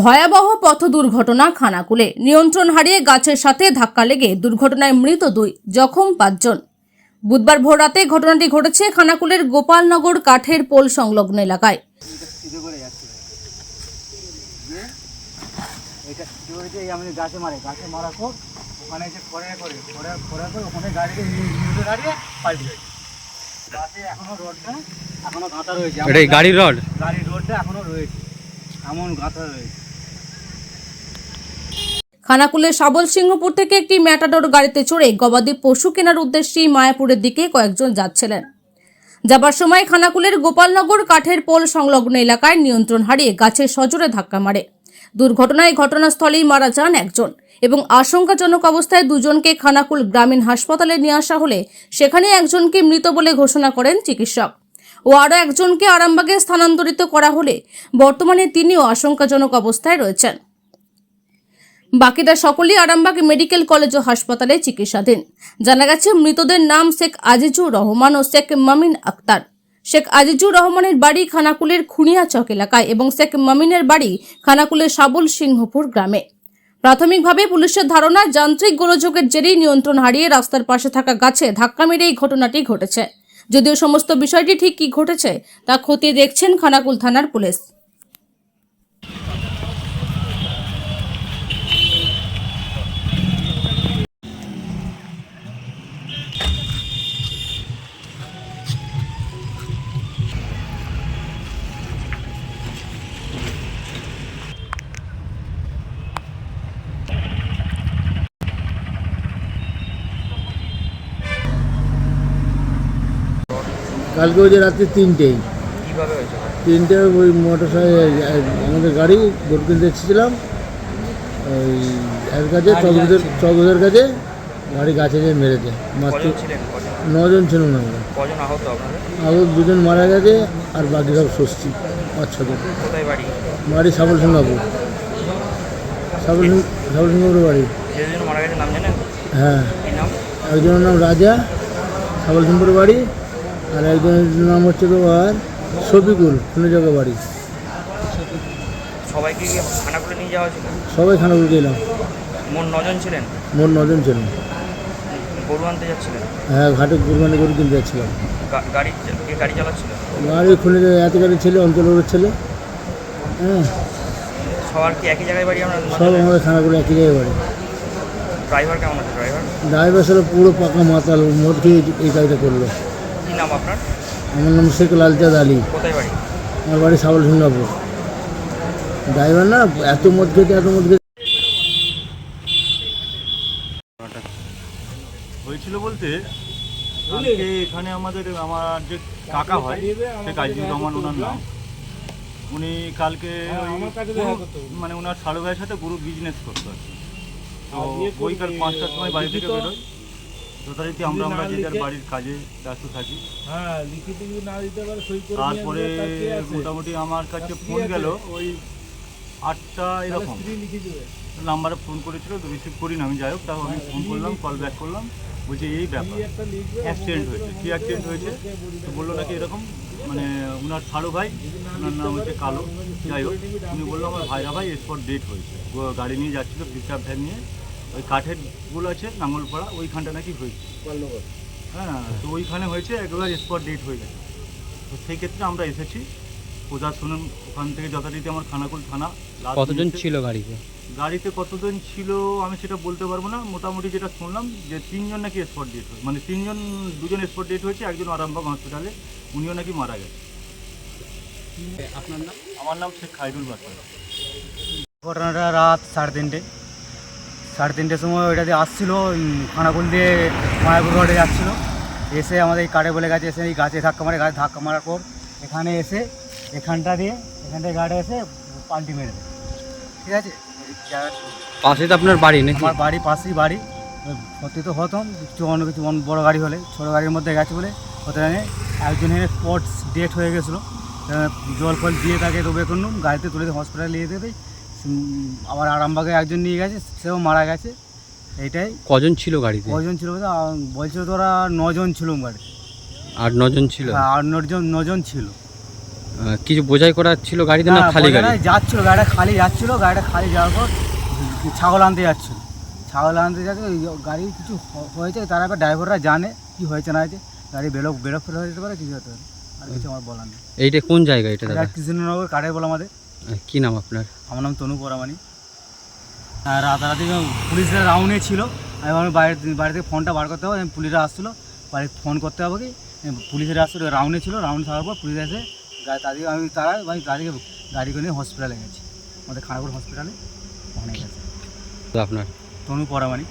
ভয়াবহ পথ দুর্ঘটনা খানাকুলে। নিয়ন্ত্রণ হারিয়ে গাছের সাথে ধাক্কা লেগে দুর্ঘটনায় মৃত দুই জখম পাঁচজন। বুধবার ভোররাতে ঘটনাটি ঘটেছে খানাকুলের গোপালনগর কাঠের পোল সংলগ্ন এলাকায়। গাড়ির রড? গাড়ির রোডটা এখনও রয়েছে। এমন গাঁথা রয়েছে। খানাকুলের সাবল সিংহপুর থেকে একটি ম্যাটাডোর গাড়িতে চড়ে গবাদি পশু কেনার উদ্দেশ্যেই মায়াপুরের দিকে কয়েকজন যাচ্ছিলেন। যাবার সময় খানাকুলের গোপালনগর কাঠের পোল সংলগ্ন এলাকায় নিয়ন্ত্রণ হারিয়ে গাছের সজোরে ধাক্কা মারে। দুর্ঘটনায় ঘটনাস্থলেই মারা যান একজন এবং আশঙ্কাজনক অবস্থায় দুজনকে খানাকুল গ্রামীণ হাসপাতালে নিয়ে আসা হলে সেখানে একজনকে মৃত বলে ঘোষণা করেন চিকিৎসক। ও আরও একজনকে আরামবাগে স্থানান্তরিত করা হলে বর্তমানে তিনিও আশঙ্কাজনক অবস্থায় রয়েছেন। বাকিরা সকলেই আরামবাগ মেডিকেল কলেজ ও হাসপাতালে চিকিৎসাধীন। জানা গেছে, মৃতদের নাম শেখ আজিজুর রহমান ও শেখ মামিন আক্তার। শেখ আজিজুর রহমানের বাড়ি খানাকুলের খুনিয়া চক এলাকায় এবং শেখ মামিনের বাড়ি খানাকুলের সাবল সিংহপুর গ্রামে। প্রাথমিকভাবে পুলিশের ধারণা, যান্ত্রিক গোলযোগের জেরেই নিয়ন্ত্রণ হারিয়ে রাস্তার পাশে থাকা গাছে ধাক্কা মেরে এই ঘটনাটি ঘটেছে। যদিও সমস্ত বিষয়টি ঠিক কী ঘটেছে, তা খতিয়ে দেখছেন খানাকুল থানার পুলিশ। কালকে ওই যে রাত্রি তিনটেই। তিনটে ওই মোটর সাইকেল আমাদের গাড়ি গরু কিনতে এসেছিলাম ওই এর কাছে চকদের চকদের কাছে গাড়ি গাছে যেয়ে মেরেছে মাত্র নজন ছিল না আমরা আহত দুজন মারা গেছে আর বাকি সব ষষ্ঠী পাঁচ ছজন। বাড়ি? সাবল সিংহাপুর সাবল সাবল সিংহাপুর বাড়ি হ্যাঁ। একজনের নাম রাজা সাবল সিংপুর বাড়ি। আর একজনের নাম হচ্ছে তোমার শফিকুল জায়গা বাড়ি। সবাইকে কি খানাকুলে নিয়ে যাওয়া সবাই গেলাম। মোট নজন ছিলেন? মোট নজন ছিলাম। গরু আনতে যাচ্ছিলেন? হ্যাঁ ঘাটে কুরবানি গরু কিনতে যাচ্ছিলাম। গাড়ি চা- কে গাড়ি চালাচ্ছিল? গাড়ি খুলে এত গাড়ি ছেলে অঞ্চলের ছেলে। হ্যাঁ। সবার কি একই জায়গায় বাড়ি আমরা সব আমাদের খানাপুর একই জায়গায় বাড়ি। ড্রাইভার কেমন আছে? ড্রাইভার? ড্রাইভার পুরো পাকা মাতাল মদ খেয়ে এই কাজটা করল। নাম আপনার? আমার নাম শেখ লালচাঁদ আলী। কোথায় বাড়ি? আমার বাড়ি সাবল সিংহাপুর ড্রাইভার না এত মদ খেতে এত মদ খেতে। হয়েছিল বলতে এখানে আমাদের আমার যে কাকা হয় সে কাজী রহমান ওনার নাম। উনি কালকে মানে ওনার সাড়ু ভাইয়ের সাথে গরু বিজনেস করতো আর কি। তো ওই কাল পাঁচটার সময় বাড়ি থেকে বেরোয়। যথারীতি আমরা আমরা যে যার বাড়ির কাজে ব্যস্ত থাকি। হ্যাঁ লিখিত যদি না দিতে পারে সই করে তারপরে? মোটামুটি আমার কাছে ফোন? গেল ওই আটটা এরকম। নাম্বারে ফোন করেছিল রিসিভ করি না আমি যাই হোক তাও আমি ফোন করলাম কল ব্যাক করলাম বলছি এই ব্যাপার। অ্যাক্সিডেন্ট হয়েছে। কী অ্যাক্সিডেন্ট হয়েছে? তো বলল নাকি এরকম মানে ওনার সারু ভাই ওনার নাম হচ্ছে কালো। যাই হোক উনি বলল আমার ভাইরা ভাই স্পট ডেট হয়েছে। গাড়ি নিয়ে যাচ্ছিল পিক আপ ভ্যান নিয়ে। ওই কাঠেরগুলো আছে নাঙ্গলপাড়া ওইখানটা নাকি হয়েছে। হ্যাঁ তো ওইখানে হয়েছে একবার স্পট ডেট হয়ে গেছে। তো সেই ক্ষেত্রে আমরা এসেছি। প্রশাসন ওখান থেকে যথারীতি আমার খানাকুল থানা কতজন ছিল গাড়িতে? গাড়িতে কতজন ছিল আমি সেটা বলতে পারব না। মোটামুটি যেটা শুনলাম যে তিনজন নাকি স্পট ডেট হয়েছে। মানে তিনজন দুজন স্পট ডেট হয়েছে একজন আরামবাগ হসপিটালে উনিও নাকি মারা গেছে। আপনার নাম? আমার নাম শেখ খাইরুল বাসার ঘটনাটা রাত সাড়ে তিনটে। সাড়ে তিনটের সময় ওইটা দিয়ে আসছিল খানাকুল দিয়ে মায়াপুর রোডে যাচ্ছিল। এসে আমাদের এই কাঠে বলে গেছে এসে এই গাছে ধাক্কা মারে গাছে ধাক্কা মারার পর এখানে এসে এখানটা দিয়ে এখান থেকে গাড়ি এসে পাল্টি মেরে দেয়। ঠিক আছে? পাশে তো আপনার বাড়ি নাকি? আমার বাড়ি পাশেই বাড়ি। ক্ষতি তো হতাম কিছু অন্য কিছু অন্য বড়ো গাড়ি হলে ছোটো গাড়ির মধ্যে গেছে বলে। হতে ওখানে একজনের স্পট ডেট হয়ে গেছিল। জল ফল দিয়ে তাকে রোবে করলাম গাড়িতে তুলে দিয়ে হসপিটালে নিয়ে যেতে। আবার আরামবাগে একজন নিয়ে গেছে সেও মারা গেছে। এইটাই। কজন ছিল গাড়িতে? কজন ছিল বলতে আহ, তোরা নজন ছিল গাড়ি আর নজন ছিল? আর নজন নজন ছিল। আহ, কিছু বোঝাই করা ছিল গাড়িতে না না, খালি গাড়ি যাচ্ছিল গাড়িটা খালি যাচ্ছিল গাড়িটা খালি যাওয়ার পর ছাগল আনতে যাচ্ছিল। ছাগল আনতে যাচ্ছে ওই গাড়ি কিছু হ- হয়েছে তারা এবার ড্রাইভাররা জানে কি হয়েছে না হয়েছে। গাড়ি বেরোক বেরোক ফেরো হয়ে যেতে পারে কিছু হতে পারে। আর কিছু আমার বলার নেই। এইটা কোন জায়গা এটা এটা কৃষ্ণনগর কাঠের বলে আমাদের। কি নাম আপনার? আমার নাম তনু পরামানি আর রাতারাতি পুলিশরা রাউন্ডে ছিল আমি ভাবলাম বাইরে বাড়ি থেকে ফোনটা বার করতে হবে আমি পুলিশরা আসছিল বাড়ি ফোন করতে হবে কি? পুলিশেরা আসছিল রাউন্ডে ছিল রাউন্ড থাকার পর পুলিশ এসে তাদেরকে আমি তারা আমি গাড়িকে গাড়ি করে নিয়ে হসপিটালে গেছি। আমাদের খানাপুর হসপিটালে অনেক গেছে। তো আপনার? তনু পরামানি